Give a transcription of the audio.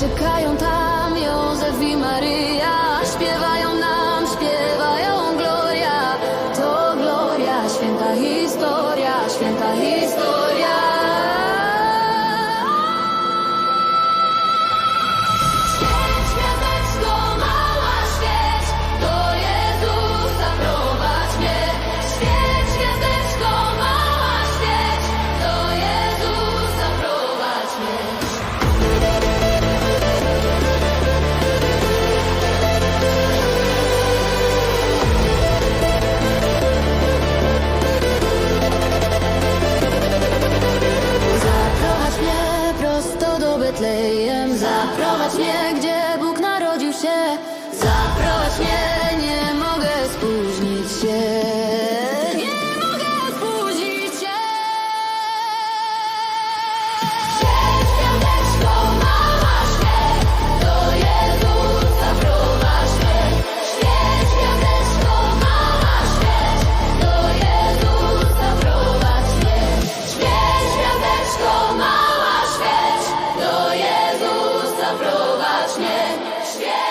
Czekają tam Józef i Maryja, śpiewają nam, śpiewają Gloria. To Gloria, święta historia, święta historia. Zaprowadź mnie, gdzie Bóg narodził się. Zaprowadź mnie. właśnie świat.